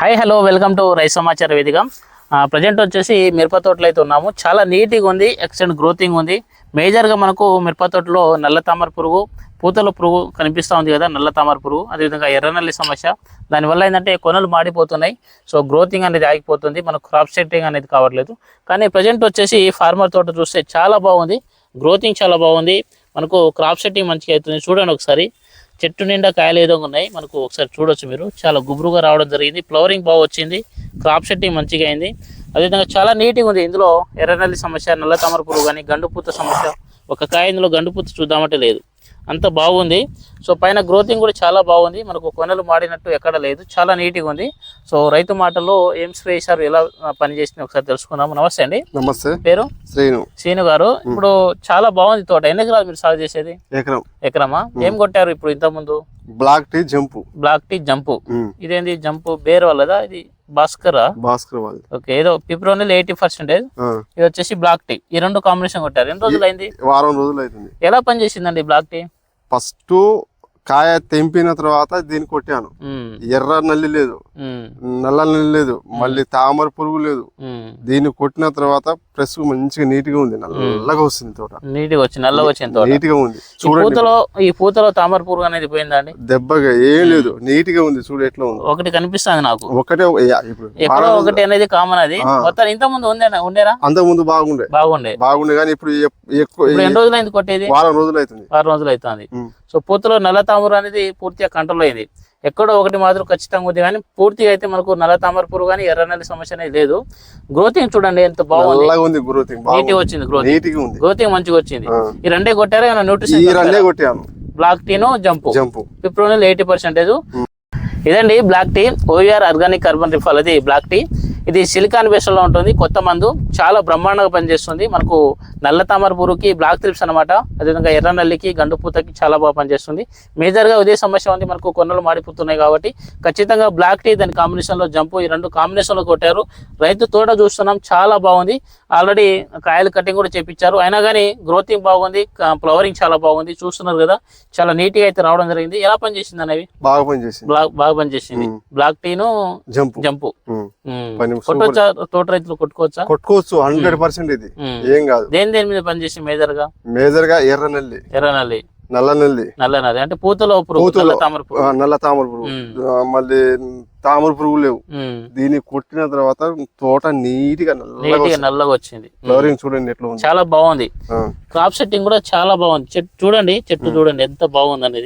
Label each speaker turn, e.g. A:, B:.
A: Hi hello welcome to rice సమాచార వేదిక present వచ్చేసి మిరప తోటలో అయితే ఉన్నాము. చాలా నీట్గా ఉంది ఎక్సలెంట్ గ్రోతింగ్ ఉంది. మేజర్గా మనకు మిరప తోటలో నల్ల తామర పురుగు పూతల పురుగు కనిపిస్తూ ఉంది కదా నల్ల తామర పురుగు. అదేవిధంగా ఎర్రనల్లి సమస్య. దానివల్ల ఏంటంటే కొనలు మాడిపోతున్నాయి. సో గ్రోతింగ్ అనేది ఆగిపోతుంది. మనకు క్రాప్ సెట్టింగ్ అనేది కావట్లేదు. కానీ ప్రజెంట్ వచ్చేసి ఫార్మర్ తోట చూస్తే చాలా బాగుంది. గ్రోతింగ్ చాలా బాగుంది. మనకు క్రాప్ సెట్టింగ్ మంచిగా అవుతుంది. చూడండి ఒకసారి. చెట్టు నిండా కాయలు ఏదో ఉన్నాయి. మనకు ఒకసారి చూడొచ్చు మీరు. చాలా గుబురుగా రావడం జరిగింది. ఫ్లవరింగ్ బాగా వచ్చింది. క్రాప్ సెట్టింగ్ మంచిగా అయింది. అదేవిధంగా చాలా నీట్గా ఉంది. ఇందులో ఎర్రనల్లి సమస్య నల్ల తామర పురుగు కానీ గండుపూత సమస్య. ఒక కాయ ఇందులో గండుపూత చూద్దామంటే లేదు. అంత బాగుంది. సో పైన గ్రోతింగ్ కూడా చాలా బాగుంది. మనకు కొనలు మాడినట్టు ఎక్కడ లేదు. చాలా నీట్గా ఉంది. సో రైతు మాటల్లో ఏం స్ప్రే చేశారు ఎలా పనిచేసింది ఒకసారి తెలుసుకుందాము. నమస్తే అండి.
B: నమస్తే.
A: పేరు?
B: శ్రీను.
A: శ్రీను గారు. ఇప్పుడు చాలా బాగుంది తోట. ఎన్ని ఎకరాలు మీరు సాగు చేసేది?
B: ఎకరం.
A: ఎకరమా? ఏం కొట్టారు ఇప్పుడు ఇంత ముందు?
B: Black tea
A: jump. Black tea
B: jump.
A: ఇదేంది? జంపు బేర్ వాళ్ళదా ఇది భాస్కరా?
B: భాస్కర్ వాళ్ళు
A: ఓకే. ఏదో పిప్రోనిల్ ఎయిటీ పర్సెంటేజ్ ఇది వచ్చేసి బ్లాక్ టీ. ఈ రెండు కాంబినేషన్ కొట్టారు. ఎన్ని రోజులు అయింది
B: వారం రోజులు అవుతుంది
A: ఎలా పనిచేసిందండి బ్లాక్ టీ?
B: ఫస్ట్ కాయ తెంపిన తర్వాత దీన్ని కొట్టాను. ఎర్ర నల్లి లేదు. నల్ల నల్లి లేదు. మళ్ళీ తామర పురుగు లేదు. దీన్ని కొట్టిన తర్వాత ప్రెస్ మంచిగా నీట్గా ఉంది నల్లగా వస్తుంది తోట.
A: నీట్గా వచ్చింది నల్లగా వచ్చింది
B: నీట్గా ఉంది.
A: పూతలో ఈ పూతలో తామర పురుగు అనేది పోయిందా అండి?
B: దెబ్బగా ఏం లేదు. నీట్గా ఉంది. చూడు ఎట్లా ఉంది.
A: ఒకటి కనిపిస్తుంది నాకు.
B: ఒకటే
A: ఎక్కడో ఒకటి అనేది కామన్ అది. మొత్తం ఇంత ముందు ఉండేనా? ఉండేరా
B: అంతకు ముందు బాగుండే.
A: బాగుండే.
B: బాగుండే కానీ ఇప్పుడు ఎక్కువ
A: ఎన్ని రోజులు అయింది కొట్టేది?
B: వారం రోజులు అవుతుంది
A: వారం రోజులు అవుతుంది. సో పూతలో నల్ల తామర అనేది పూర్తిగా కంట్రోల్ అయింది ఎక్కడో ఒకటి మాత్రం ఖచ్చితంగా ఉంది కానీ పూర్తిగా అయితే మనకు నల్ల తామర పురుగు కానీ ఎర్రనల్లి సమస్య అనేది లేదు. గ్రోతింగ్ చూడండి ఎంత బాగుంది. నీట్గా వచ్చింది గ్రోతింగ్ గ్రోతింగ్ మంచిగా వచ్చింది. ఈ రెండే కొట్టారా? ఏమైనా న్యూట్రిషన్ బ్లాక్ టీను jump
B: jump
A: fipronil eighty percentage ఇదండి black tea OVR organic carbon రిఫాల్ అది బ్లాక్ టీ ఇది సిలికాన్ బేస్లో ఉంటుంది. కొత్త మందు. చాలా బ్రహ్మాండంగా పనిచేస్తుంది. మనకు నల్ల తామర పురుగుకి బ్లాక్ త్రిప్స్ అనమాట అదేవిధంగా ఎర్ర నల్లికి గండు పూతకి చాలా బాగా పనిచేస్తుంది. మేజర్గా ఇదే సమస్య ఉంది. మనకు కొన్నలు మాడిపోతున్నాయి కాబట్టి ఖచ్చితంగా బ్లాక్ టీ దాని కాంబినేషన్లో జంపు ఈ రెండు కాంబినేషన్లో కొట్టారు. రైతు తోట చూస్తున్నాం. చాలా బాగుంది. ఆల్రెడీ కాయలు కటింగ్ కూడా చేపించారు. అయినా కానీ గ్రోతింగ్ బాగుంది. ఫ్లవరింగ్ చాలా బాగుంది. చూస్తున్నారు కదా. చాలా నీట్గా అయితే రావడం జరిగింది. ఎలా పనిచేసింది అనేవి
B: బాగా పనిచేసింది.
A: బ్లాక్ బాగా పనిచేసింది. బ్లాక్ టీను
B: జంపు.
A: జంపు. కొట్టొచ్చా? తోట రైతులు కొట్టుకోవచ్చా?
B: కొట్టుకోవచ్చు హండ్రెడ్ పర్సెంట్ ఇది. ఏం కాదు.
A: దేని దేని మీద పనిచేసి
B: మేజర్గా మేజర్గా ఎర్ర నల్లి
A: ఎర్ర నల్లి
B: నల్ల నల్లి
A: నల్ల నల్లి అంటే పూతలో
B: పూతలో.
A: తామర పురుగు.
B: నల్ల తామర పురుగు మళ్ళీ తామర పురుగు లేవు. దీన్ని కొట్టిన తర్వాత తోట
A: నీట్గా నల్లగా వచ్చింది.
B: ఫ్లవరింగ్ చూడండి ఎట్లా ఉంది.
A: చాలా బాగుంది. క్రాప్ సెట్టింగ్ కూడా చాలా బాగుంది. చెట్టు చూడండి చెట్టు చూడండి ఎంత బాగుంది అనేది